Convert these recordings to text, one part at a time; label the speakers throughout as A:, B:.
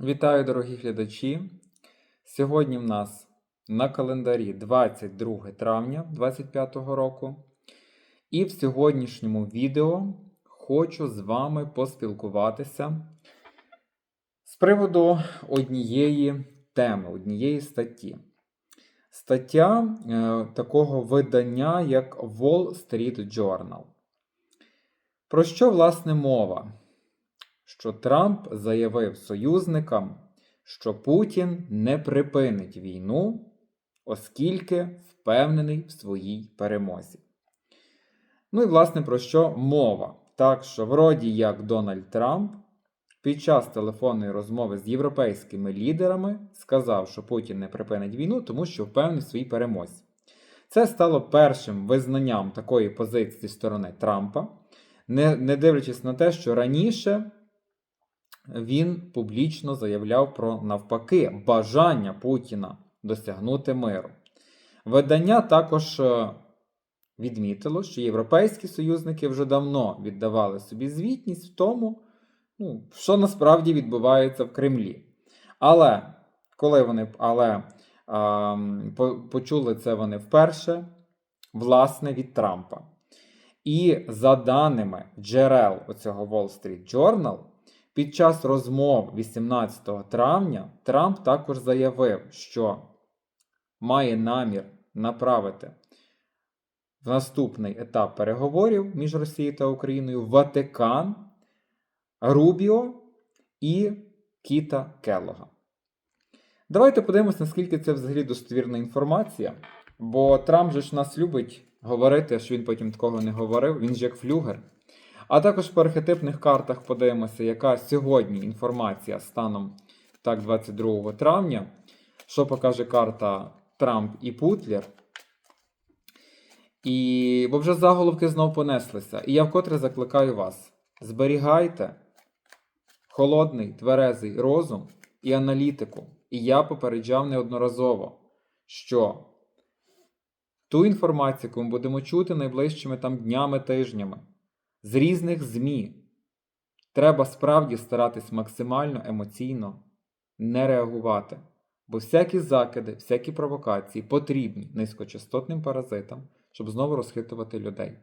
A: Вітаю, дорогі глядачі! Сьогодні в нас на календарі 22 травня 2025 року. І в сьогоднішньому відео хочу з вами поспілкуватися з приводу однієї теми, однієї статті. Стаття е, такого видання, як Wall Street Journal. Про що, власне, мова? Що Трамп заявив союзникам, що Путін не припинить війну, оскільки впевнений в своїй перемозі. Ну і власне про що мова? Так що, вроді як Дональд Трамп під час телефонної розмови з європейськими лідерами сказав, що Путін не припинить війну, тому що впевнений в своїй перемозі. Це стало першим визнанням такої позиції зі сторони Трампа, не, не дивлячись на те, що раніше він публічно заявляв про навпаки бажання Путіна досягнути миру. Видання також е, відмітило, що європейські союзники вже давно віддавали собі звітність в тому, ну, що насправді відбувається в Кремлі. Але коли вони але, а, почули це вони вперше, власне, від Трампа. І за даними джерел оцього Wall Street Journal, під час розмов 18 травня Трамп також заявив, що має намір направити в наступний етап переговорів між Росією та Україною Ватикан, Рубіо і Кіта Келлога. Давайте подивимось, наскільки це взагалі достовірна інформація. Бо Трамп же ж нас любить говорити, що він потім такого не говорив. Він ж як флюгер. А також по архетипних картах подивимося, яка сьогодні інформація станом так, 22 травня, що покаже карта Трамп і Путлер. І бо вже заголовки знов понеслися. І я вкотре закликаю вас: зберігайте холодний, тверезий розум і аналітику. І я попереджав неодноразово, що ту інформацію, яку ми будемо чути найближчими там днями, тижнями з різних ЗМІ. Треба справді старатись максимально емоційно не реагувати, бо всякі закиди, всякі провокації потрібні низькочастотним паразитам, щоб знову розхитувати людей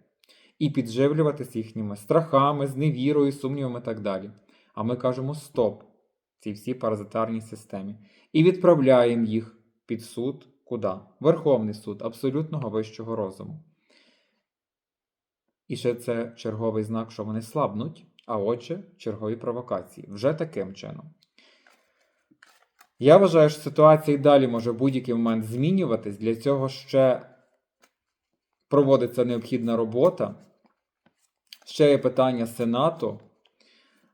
A: і підживлюватися їхніми страхами, зневірою, сумнівами і так далі. А ми кажемо стоп цій всій паразитарній системі і відправляємо їх під суд куди? Верховний суд абсолютного вищого розуму. І ще це черговий знак, що вони слабнуть, а отже, чергові провокації. Вже таким чином. Я вважаю, що ситуація і далі може в будь-який момент змінюватись. Для цього ще проводиться необхідна робота. Ще є питання Сенату.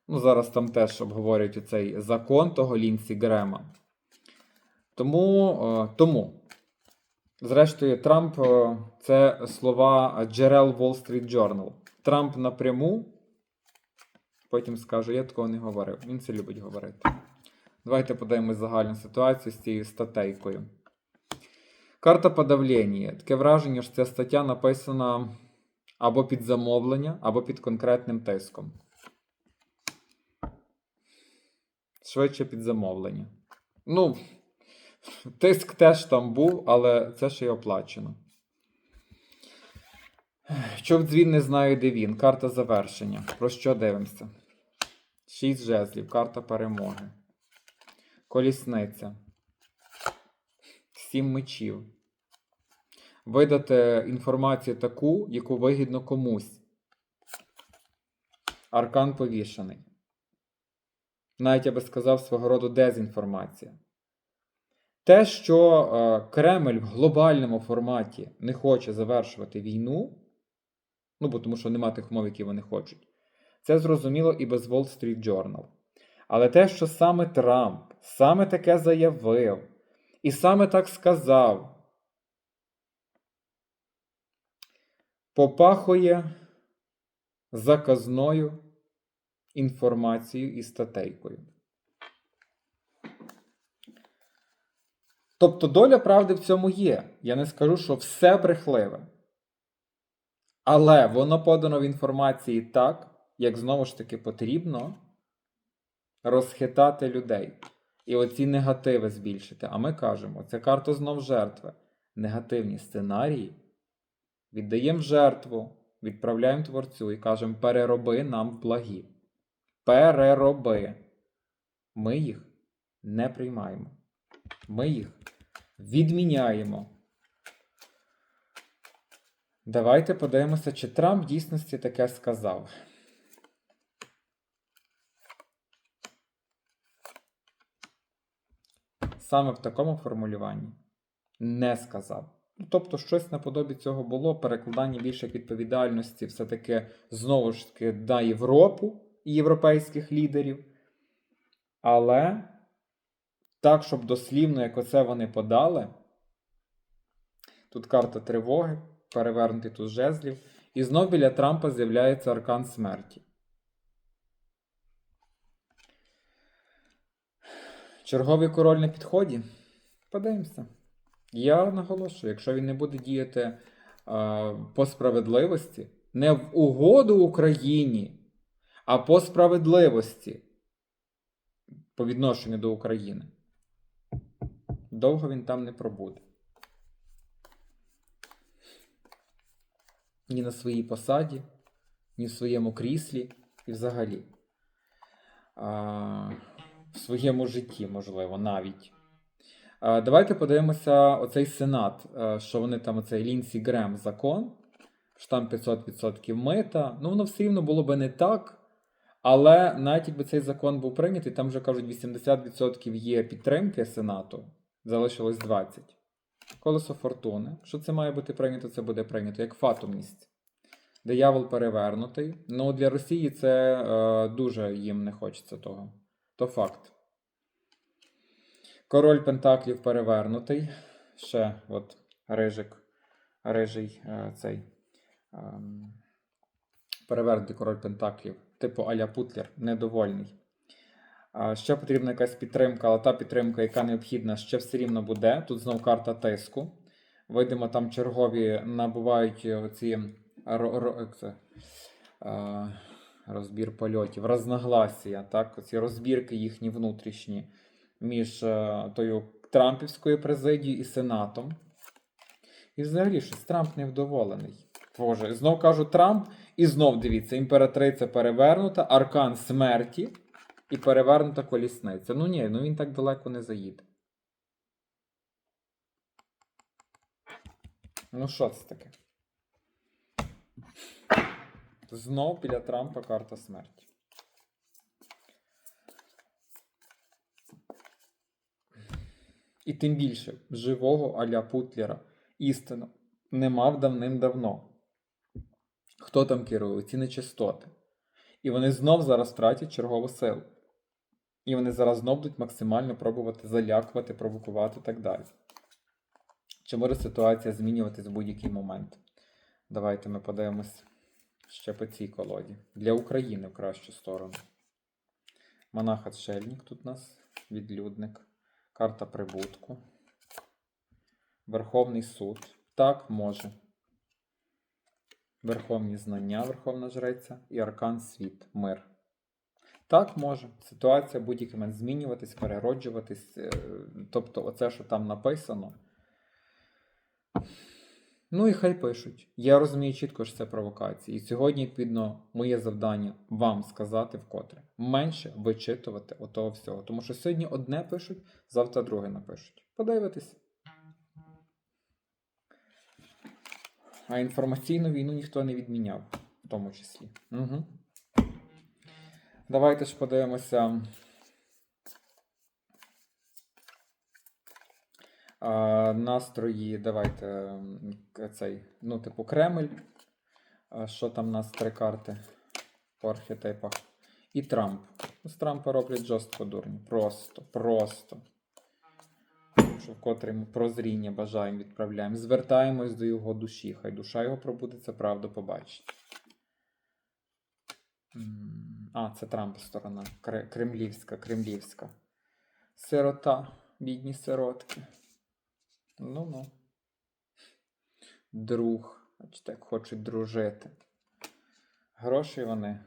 A: Ну, зараз там теж обговорюють цей закон того Лінсі Грема. Тому, е, тому Зрештою, Трамп е, це слова джерел Wall Street Journal. Трамп напряму. Потім скаже, я такого не говорив. Він це любить говорити. Давайте подивимось загальну ситуацію з цією статейкою. Карта подавлення. Таке враження, що ця стаття написана або під замовлення, або під конкретним тиском. Швидше під замовлення. Ну. Тиск теж там був, але це ще й оплачено. Щоб дзвін не знаю, де він. Карта завершення. Про що дивимося? Шість жезлів, карта перемоги. Колісниця. Сім мечів. Видати інформацію таку, яку вигідно комусь. Аркан повішений. Навіть я би сказав свого роду дезінформація. Те, що е, Кремль в глобальному форматі не хоче завершувати війну, ну бо тому що нема тих умов, які вони хочуть, це зрозуміло і без Wall Street Journal. Але те, що саме Трамп саме таке заявив, і саме так сказав, попахує заказною інформацією і статейкою. Тобто доля правди в цьому є. Я не скажу, що все брехливе. Але воно подано в інформації так, як знову ж таки потрібно, розхитати людей. І оці негативи збільшити. А ми кажемо, це карта знов жертви. Негативні сценарії віддаємо жертву, відправляємо творцю і кажемо: перероби нам благі. Перероби. Ми їх не приймаємо. Ми їх відміняємо. Давайте подивимося, чи Трамп дійсності таке сказав. Саме в такому формулюванні не сказав. Ну, Тобто, щось наподобі цього було, перекладання більше відповідальності, все-таки знову ж таки на Європу і європейських лідерів. Але так, щоб дослівно, як оце вони подали, тут карта тривоги, перевернутий тут жезлів, і знов біля Трампа з'являється аркан смерті. Черговий король на підході. Подивимося. Я наголошую, якщо він не буде діяти е, по справедливості, не в угоду Україні, а по справедливості по відношенню до України, довго він там не пробуде. Ні на своїй посаді, ні в своєму кріслі і взагалі. А, в своєму житті, можливо, навіть. А, Давайте подивимося оцей сенат, що вони там, оцей Лінсі Грем закон, що там 500% мита. Ну, воно все рівно було би не так. Але навіть якби цей закон був прийнятий, там вже кажуть, 80% є підтримки Сенату, залишилось 20%. Колесо фортуни. Що це має бути прийнято, це буде прийнято як фатумність. Диявол перевернутий. Ну, для Росії це е, дуже їм не хочеться того. То факт. Король Пентаклів перевернутий. Ще от рижик, рижий е, цей. Е, перевернутий король Пентаклів, типу Аля Путлер, недовольний. Ще потрібна якась підтримка, але та підтримка, яка необхідна, ще все рівно буде. Тут знов карта тиску. Видимо, там чергові набувають оці розбір польотів, розногласія, так? Оці розбірки їхні внутрішні між е, тою Трампівською президією і Сенатом. І взагалі щось Трамп невдоволений. Боже, знов кажу Трамп, і знов дивіться, імператриця перевернута, аркан смерті і перевернута колісниця. Ну ні, ну він так далеко не заїде. Ну що це таке? Знов біля Трампа карта смерті. І тим більше живого аля Путлера істину не мав давним-давно. Хто там керує? Ці нечистоти. І вони знов зараз втратять чергову силу. І вони зараз знов будуть максимально пробувати залякувати, провокувати і так далі. Чи може ситуація змінюватись в будь-який момент? Давайте ми подивимось ще по цій колоді. Для України в кращу сторону. Монах Отшельник тут у нас, відлюдник. Карта прибутку. Верховний суд. Так, може. Верховні знання, Верховна Жреця і Аркан Світ, мир. Так, може. Ситуація будь-який момент змінюватись, перероджуватись. е, Тобто, оце, що там написано. Ну і хай пишуть. Я розумію чітко, що це провокації. І сьогодні, відповідно, моє завдання вам сказати вкотре. Менше вичитувати отого всього. Тому що сьогодні одне пишуть, завтра друге напишуть. Подивитись. А інформаційну війну ніхто не відміняв, в тому числі. Угу. Давайте ж подивимося. А, настрої, давайте цей, ну, типу, Кремль. А, що там у нас три карти по архетипах? І Трамп. З Трампа роблять жорстко дурні. Просто, просто. Що вкотре ми прозріння бажаємо, відправляємо. Звертаємось до його душі. Хай душа його пробудеться, правду побачить. А, це Трампа сторона. Кремлівська, кремлівська. Сирота, бідні сиротки. Ну ну. Друг. Бачите, як хочуть дружити. Грошей вони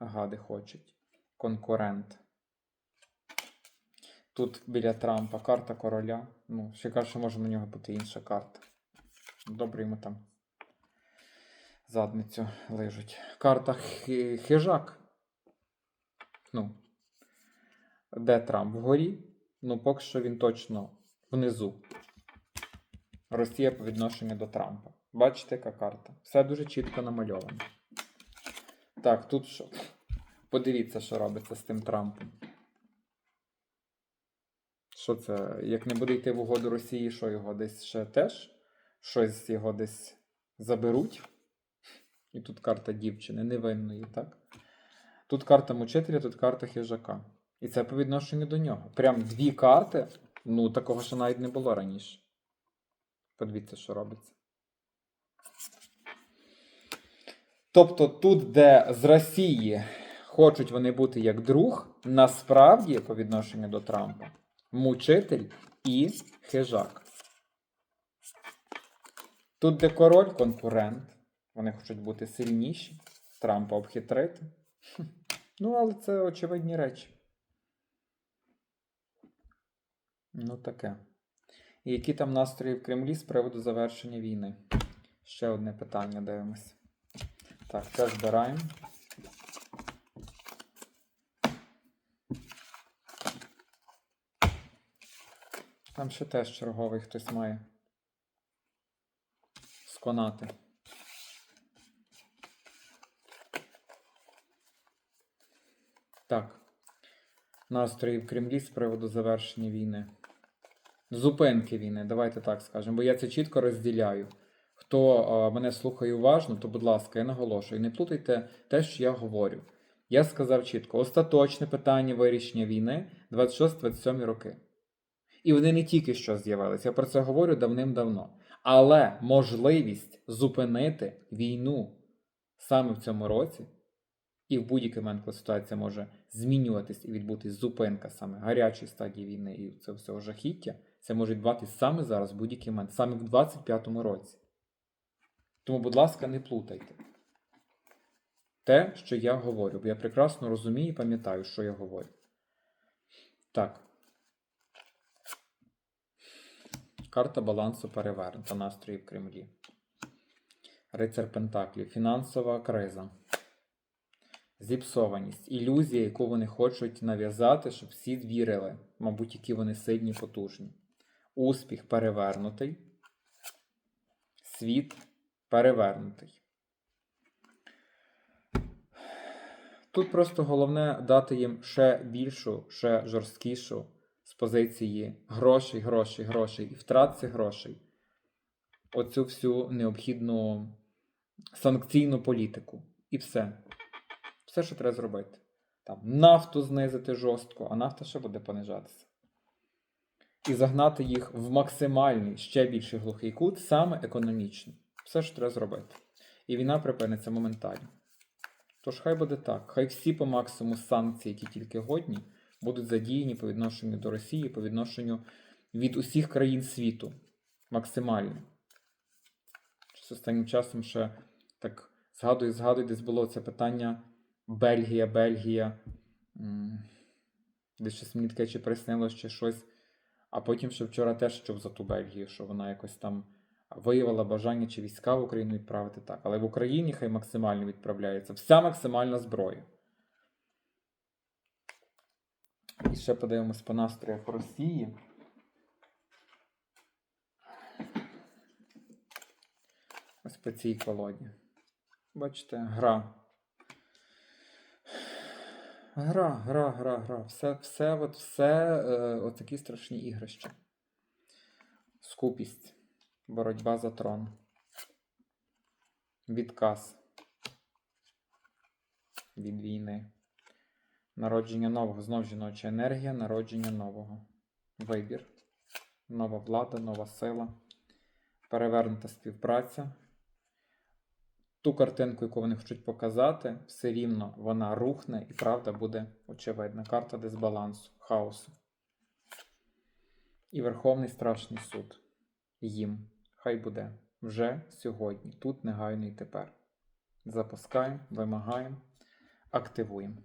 A: гади хочуть. Конкурент. Тут біля Трампа карта короля. Ну, ще каже, що може на нього бути інша карта. Добре йому там задницю лижуть. Карта хижак. Ну. Де Трамп? Вгорі? Ну, поки що він точно внизу. Росія по відношенню до Трампа. Бачите, яка карта? Все дуже чітко намальовано. Так, тут що? Подивіться, що робиться з тим Трампом. Що це? Як не буде йти в угоду Росії, що його десь ще теж? Щось його десь заберуть? І тут карта дівчини, невинної, так? Тут карта мучителя, тут карта хижака. І це по відношенню до нього. Прям дві карти. Ну, такого ще навіть не було раніше. Подивіться, що робиться. Тобто, тут, де з Росії хочуть вони бути як друг, насправді, по відношенню до Трампа, мучитель і хижак. Тут, де король конкурент, вони хочуть бути сильніші, Трампа обхитрити. Ну, але це очевидні речі. Ну, таке. І які там настрої в Кремлі з приводу завершення війни? Ще одне питання дивимось. Так, це збираємо. Там ще теж черговий хтось має сконати. Так. Настрої в Кремлі з приводу завершення війни. Зупинки війни, давайте так скажемо, бо я це чітко розділяю. Хто мене слухає уважно, то, будь ласка, я наголошую, не плутайте те, що я говорю. Я сказав чітко: остаточне питання вирішення війни 26-27 роки. І вони не тільки що з'явилися, я про це говорю давним-давно. Але можливість зупинити війну саме в цьому році, і в будь-який момент, коли ситуація може змінюватись і відбутись зупинка саме гарячої стадії війни і це всього жахіття, це може відбуватись саме зараз, в будь-який момент, саме в 25-му році. Тому, будь ласка, не плутайте те, що я говорю, бо я прекрасно розумію і пам'ятаю, що я говорю. Так. Карта балансу перевернута настрої в Кремлі. Рицар Пентаклів. Фінансова криза. Зіпсованість. Ілюзія, яку вони хочуть нав'язати, щоб всі вірили, мабуть, які вони сильні, потужні. Успіх перевернутий. Світ перевернутий. Тут просто головне дати їм ще більшу, ще жорсткішу з позиції грошей, грошей, грошей і втрат цих грошей. Оцю всю необхідну санкційну політику. І все. Все, що треба зробити. Там нафту знизити жорстко, а нафта ще буде понижатися. І загнати їх в максимальний ще більший глухий кут, саме економічно. Все, що треба зробити. І війна припиниться моментально. Тож хай буде так. Хай всі по максимуму санкції, які тільки годні, будуть задіяні по відношенню до Росії, по відношенню від усіх країн світу. Максимально. Щось останнім часом ще так згадую, згадую, десь було це питання Бельгія, Бельгія. Десь щось мені таке чи приснилось, чи щось. А потім ще вчора теж чув за ту Бельгію, що вона якось там виявила бажання чи війська в Україну відправити так. Але в Україні хай максимально відправляється. Вся максимальна зброя. І ще подивимось по настроях Росії. Ось по цій колоді. Бачите, гра. Гра, гра, гра, гра. Все, все, от все е, от страшні ігрища. Скупість. Боротьба за трон. Відказ від війни. Народження нового. Знов жіноча енергія, народження нового. Вибір. Нова влада, нова сила. Перевернута співпраця. Ту картинку, яку вони хочуть показати, все рівно вона рухне і правда буде очевидна. Карта дисбалансу, хаосу. І Верховний страшний суд. Їм. Хай буде вже сьогодні, тут негайно і тепер. Запускаємо, вимагаємо, активуємо.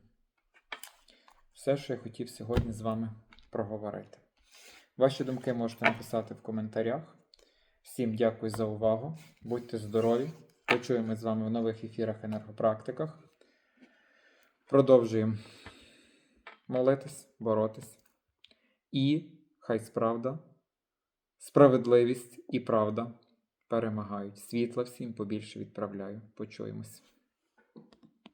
A: Все, що я хотів сьогодні з вами проговорити. Ваші думки можете написати в коментарях. Всім дякую за увагу. Будьте здорові. Почуємось з вами в нових ефірах енергопрактиках. Продовжуємо молитись, боротись. І хай справда, справедливість і правда перемагають. Світла всім побільше відправляю. Почуємось.